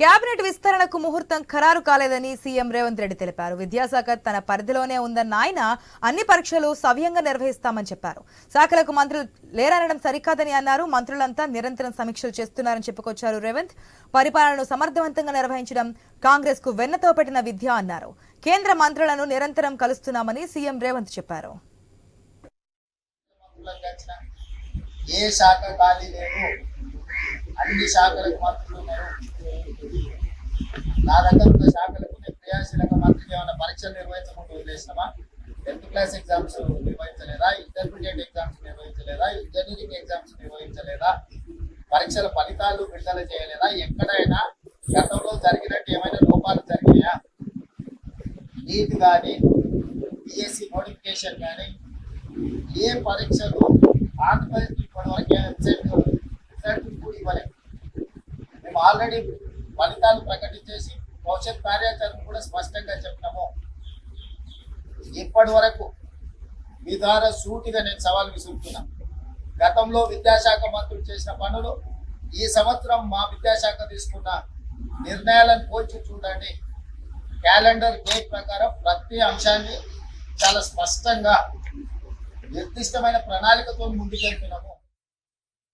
Cabinet విస్తరణకు ముహూర్తం ఖరారు కాలేదని సీఎం రేవంత్ రెడ్డి తెలిపారు. విద్యాశాఖ తన పరిధిలోనే ఉందన్న ఆయన అన్ని పరీక్షలు సవ్యంగా నిర్వహిస్తామని చెప్పారు. శాఖలకు మంత్రులు లేరనడం సరికాదని అన్నారు. మంత్రులంతా నిరంతరం సమీక్షలు చేస్తున్నారని చెప్పుకొచ్చారు రేవంత్. పరిపాలనను సమర్థవంతంగా నిర్వహించడం కాంగ్రెస్కు వెన్నతో పెట్టిన విద్య అన్నారు. కేంద్ర మంత్రులను నిరంతరం కలుస్తున్నామని సీఎం రేవంత్ చెప్పారు. ఏ శాఖ ఖాళీ లేదు. అన్ని శాఖలకు మంత్రులు నా దగ్గర ఉన్న శాఖలకు నేను క్రియాశీలక మంత్రికి ఏమైనా పరీక్షలు నిర్వహించకుండా వదిలేసినామా టెన్త్ క్లాస్ ఎగ్జామ్స్ నిర్వహించలేదా? ఇంటర్మీడియట్ ఎగ్జామ్స్ నిర్వహించలేదా? ఇంజనీరింగ్ ఎగ్జామ్స్ నిర్వహించలేదా? పరీక్షల ఫలితాలు విడుదల చేయలేదా? ఎక్కడైనా గతంలో జరిగినట్టు ఏమైనా లోపాలు జరిగినాయా నీట్ కానీ బిఎస్సి నోటిఫికేషన్ కానీ ఏ పరీక్షలు ఆంధ్రప్రదేశ్ ఇప్పటివరకు రిజల్ట్ కూడా ఇవ్వలేదు. మేము ఆల్రెడీ ఫలితాలు ప్రకటించేసి భవిష్యత్ కార్యాచరణ కూడా స్పష్టంగా చెప్పినాము ఇప్పటి వరకు మీ ద్వారా సూటిగా నేను సవాల్ విసురుతున్నా. గతంలో విద్యాశాఖ మంత్రులు చేసిన పనులు ఈ సంవత్సరం మా విద్యాశాఖ తీసుకున్న నిర్ణయాలను పోల్చి చూడండి. క్యాలెండర్ డేట్ ప్రకారం ప్రతి అంశాన్ని చాలా స్పష్టంగా నిర్దిష్టమైన ప్రణాళికతో ముందుకెళ్తున్నాము.